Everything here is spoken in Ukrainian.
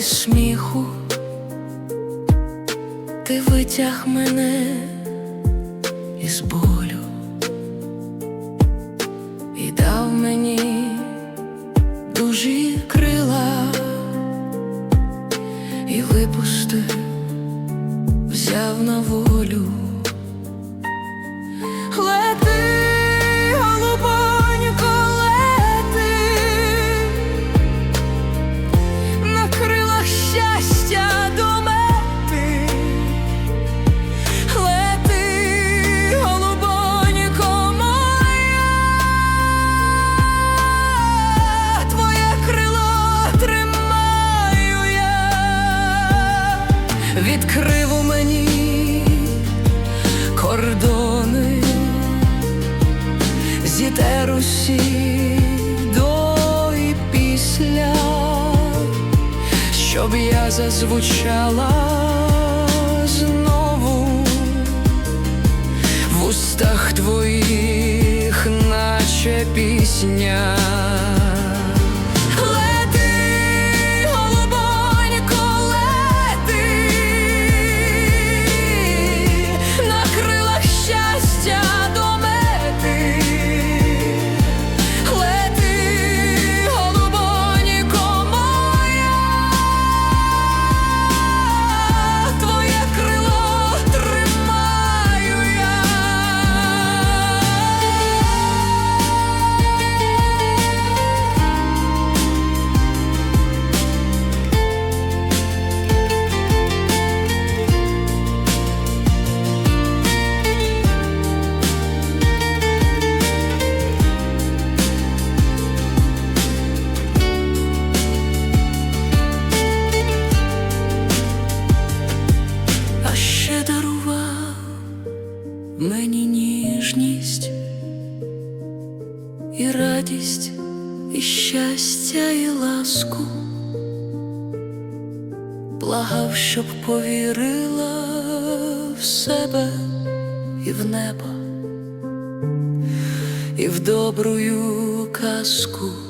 сміху, ти витяг мене із болю і дав мені дужі крила і випустив, взяв на волю. Відкрив у мені кордони, зітер усі до і після, щоб я зазвучала знову в устах твоїх, наче пісня. Мені ніжність і радість, і щастя, і ласку, благав, щоб повірила в себе і в небо, і в добрую казку.